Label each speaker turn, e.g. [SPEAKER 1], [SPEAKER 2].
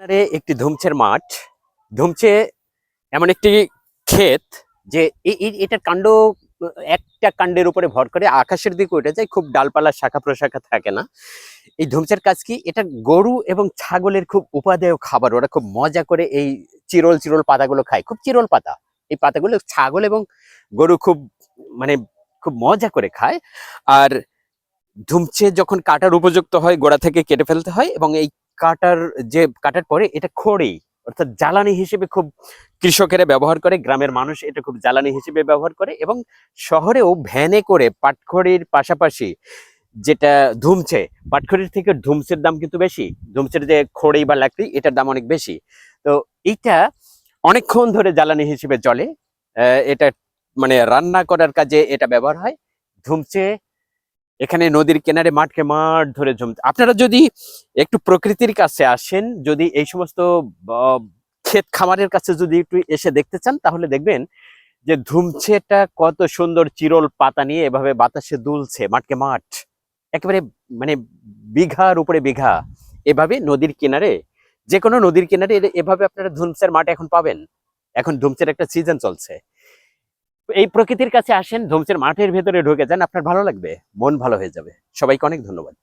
[SPEAKER 1] আপনারে একটি ধুমছের মাঠ। ধুমছে এমন একটি ক্ষেত যে এটার কাণ্ড, একটা কাণ্ডের উপরে ভর করে আকাশের দিকে উঠে যায়, খুব ডালপালা শাখা প্রশাখা থাকে না। এই ধুমছের কাজ কি? এটা গরু এবং ছাগলের খুব উপাদেয় খাবার। ওরা খুব মজা করে এই চিরল চিরল পাতাগুলো খায়। খুব চিরল পাতা। এই পাতাগুলো ছাগল এবং গরু খুব মানে খুব মজা করে খায়। আর ধুমছে যখন কাটার উপযুক্ত হয়, গোড়া থেকে কেটে ফেলতে হয় এবং এই কাটার যে, কাটার পরে এটা খড়ি অর্থাৎ জ্বালানি হিসেবে খুব কৃষকেরা ব্যবহার করে, গ্রামের মানুষ এটা খুব জ্বালানি হিসেবে ব্যবহার করে এবং শহরেও ভ্যানে করে পাটখড়ির পাশাপাশি যেটা ধুমছে, পাটখড়ির থেকে ধুমসের দাম কিন্তু বেশি, ধুমসের যে খড়ি বা লাকড়ি, এটার দাম অনেক বেশি। তো এইটা অনেকক্ষণ ধরে জ্বালানি হিসেবে চলে এটা মানে রান্না করার কাজে এটা ব্যবহার হয়, ধুমছে এখানে নদীর কিনারে মাঠকে মাঠ ধরে জমতে আপনারা যদি একটু প্রকৃতির কাছে আসেন, যদি এই সমস্ত ক্ষেত খামারের কাছে যদি একটু এসে দেখতে চান, তাহলে দেখবেন যে ধুমছেটা কত সুন্দর চিরল পাতা নিয়ে এভাবে বাতাসে দুলছে, মাঠকে মাঠ। একেবারে মানে বিঘার উপরে বিঘা। এভাবে নদীর কিনারে যে কোনো নদীর কিনারে এভাবে আপনারা ধুমসের মাঠ এখন পাবেন। এখন ধুমসের একটা সিজন চলছে। এই প্রকৃতির কাছে আসেন, ধুমসের মাঠের ভেতরে ঢুকে যান, আপনার ভালো লাগবে, মন ভালো হয়ে যাবে। সবাইকে অনেক ধন্যবাদ।